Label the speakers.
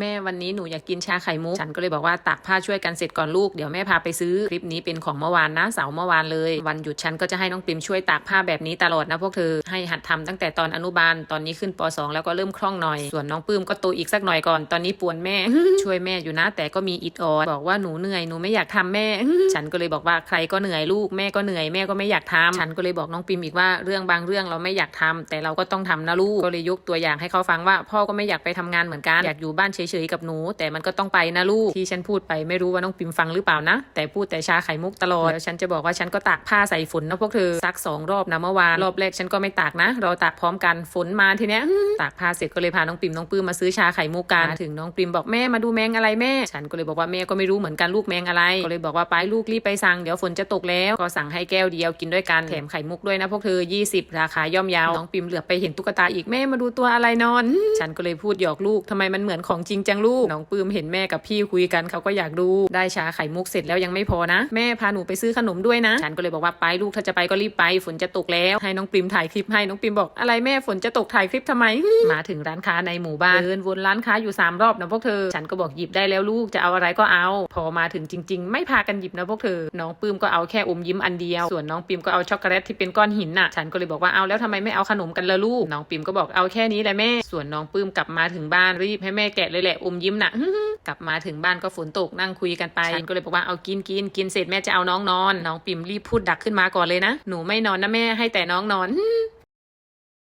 Speaker 1: แม่วันนี้หนูอยากกินชาไข่มุก ฉันก็เลยบอกว่าตากผ้าช่วยกันเสร็จก่อนลูก เดี๋ยวแม่พาไปซื้อ คลิปนี้เป็นของเมื่อวานนะเสาร์เมื่อวานเลย วันหยุดฉันก็จะให้น้องปิมช่วยตากผ้าแบบนี้ตลอดนะพวกเธอ ให้หัดทำตั้งแต่ตอนอนุบาล ตอนนี้ขึ้นป .2 แล้วก็เริ่มคล่องหน่อย ส่วนน้องปื้มก็โตอีกสักหน่อยก่อน ตอนนี้ป่วนแม่ ช่วยแม่อยู่นะ แต่ก็มีอิดออดบอกว่าหนูเหนื่อย หนูไม่อยากทำแม่ ฉันก็เลยบอกว่าใครก็เหนื่อยลูก แม่ก็เหนื่อยแม่ก็ไม่อยากทำฉันก็เลยบอกน้องปิมอีกว่าเรื่องบางเรื่องเราไม่อยากทำแต่เราก็ต้องทำนะลูก ก็เลยยกตัวอย่างให้เขาฟังว่า พ่อก็ไม่อยากไปทำงานเหมือนกันอยากอยู่บ้านเฉเฉยๆกับหนู แต่มันก็ต้องไปนะลูกที่ฉันพูดไปไม่รู้ว่าน้องปิมฟังหรือเปล่านะ แต่พูดแต่ชาไข่มุกตลอดแล้วฉันจะบอกว่าฉันก็ตากผ้าใส่ฝนนะพวกเธอซักสองรอบนะเมื่อวานรอบแรกฉันก็ไม่ตากนะ เราตากพร้อมกันฝนมาทีเนี้ยตากผ้าเสร็จก็เลยพาน้องปิมน้องปื้มมาซื้อชาไข่มุกกันมาถึงน้องปิมบอกแม่มาดูแมงอะไรแม่ ฉันก็เลยบอกว่าแม่ก็ไม่รู้เหมือนกันลูกแมงอะไรก็เลยบอกว่าไปลูกรีบไปสั่งเดี๋ยวฝนจะตกแล้วก็สั่งให้แก้วเดียวกินด้วยกันแถมไข่มุกด้วยนะพวกเธอ 20 ราคาย่อมเยาวน้องปิมเหลือไปเห็นตุ๊กตาอีกแม่มาดูตัวอะไรนอน ฉันก็เลยพูดหยอกลูกทำไมมันเหมือนของจริงจังลูกน้องปื้มเห็นแม่กับพี่คุยกันเขาก็อยากดูได้ชาไข่มุกเสร็จแล้วยังไม่พอนะ แม่พาหนูไปซื้อขนมด้วยนะ ฉันก็เลยบอกว่าไปลูกถ้าจะไปก็รีบไปฝนจะตกแล้วให้น้องปิมถ่ายคลิปให้น้องปิมบอกอะไรแม่ฝนจะตกถ่ายคลิปทำไม มาถึงร้านค้าในหมู่บ้านเดินวนร้านค้าอยู่สามรอบนะพวกเธอ ฉันก็บอกหยิบได้แล้วลูกจะเอาอะไรก็เอา พอมาถึงจริง ๆ ไม่พากันหยิบนะพวกเธอ น้องปื้มก็เอาแค่อมยิ้มอันเดียว ส่วนน้องปิมก็เอาช็อกโกแลตที่เป็นก้อนหินน่ะ ฉันก็เลยบอกว่าเอาแล้วทำไมไม่เอาขนมกันละลูก น้องปิมก็บอกเอาแค่นี้แหละแม่ ส่วนน้องปืมกลับมาถึงบ้านรีบให้แม่แกะเลยแหละอมยิ้มน่ะกลับมาถึงบ้านก็ฝนตกนั่งคุยกันไปฉันก็เลยบอกว่าเอากินกินกินเสร็จแม่จะเอาน้องนอน น้องปิมรีบพูดดักขึ้นมาก่อนเลยนะ หนูไม่นอนนะแม่ให้แต่น้องนอน